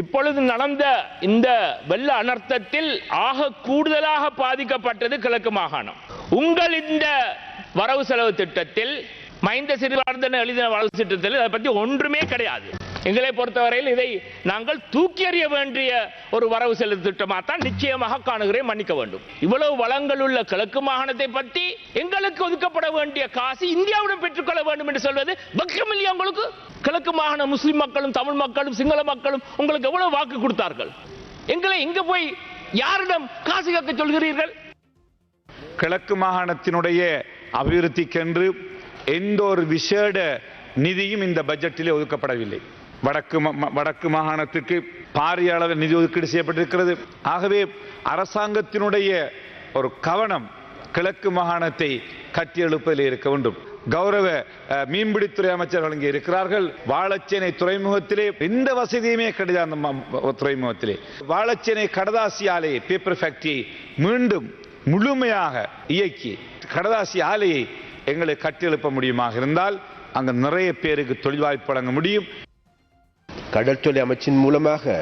இப்பொழுது நடந்த இந்த வெள்ள அனர்த்தத்தில் ஆக கூடுதலாக பாதிக்கப்பட்டது கிழக்கு மாகாணம். உங்கள் இந்த வரவு செலவு திட்டத்தில் மைந்த சிறுவர்தன எழுதின வளர்ச்சி திட்டத்தில் அதை பற்றி ஒன்றுமே கிடையாது. எங்களை பொறுத்தவரையில் இதை நாங்கள் தூக்கி எறிய வேண்டிய ஒரு வரவு செலவு திட்டமாக தான் நிச்சயமாக காணுகிறேன் மன்னிக்க வேண்டும். இவ்வளவு வளங்கள் உள்ள கிழக்கு மாகாணத்தை பற்றி எங்களுக்கு ஒதுக்கப்பட வேண்டிய காசு இந்தியாவிடம் பெற்றுக்கொள்ள வேண்டும் என்று சொல்வது பக்கமில்லையா உங்களுக்கு? கிழக்கு மாகாண முஸ்லிம் மக்களும் தமிழ் மக்களும் சிங்கள மக்களும் உங்களுக்கு எவ்வளவு வாக்கு கொடுத்தார்கள்? எங்களை இங்க போய் யாரிடம் காசு கேட்க சொல்கிறீர்கள்? கிழக்கு மாகாணத்தினுடைய அபிவிருத்திக்கென்று எந்த ஒரு விசேட நிதியும் இந்த பட்ஜெட்டிலே ஒதுக்கப்படவில்லை. வடக்கு ம- ம- வடக்கு மாகாணத்துக்கு பாரிய அளவில் நிதி ஒதுக்கீடு செய்யப்பட்டிருக்கிறது. ஆகவே அரசாங்கத்தினுடைய ஒரு கவனம் கிழக்கு மாகாணத்தை கட்டியெழுப்பதில் இருக்க வேண்டும். கௌரவ மீன்பிடித்துறை அமைச்சர்கள் இங்கே இருக்கிறார்கள். வாழச்சேனை துறைமுகத்திலே எந்த வசதியுமே கிடையாது அந்த துறைமுகத்திலே. வாழச்சேனை கடதாசி ஆலையை பேப்பர் ஃபேக்டரியை மீண்டும் முழுமையாக இயக்கி கடதாசி ஆலையை எங்களை கட்டியெழுப்ப முடியுமாக இருந்தால் அங்கே நிறைய பேருக்கு தொழில் வாய்ப்பு வழங்க முடியும். கடற்தொழில் அமைச்சின் மூலமாக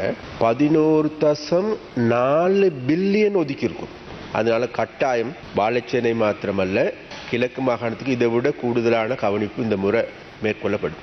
பதினோரு தசம் நாலு பில்லியன் ஒதுக்கியிருக்கும் அதனால கட்டாயம் வாழைச்சேனை மாத்திரமல்ல கிழக்கு மாகாணத்துக்கு இதை விட கூடுதலான கவனிப்பு இந்த முறை மேற்கொள்ளப்படும்.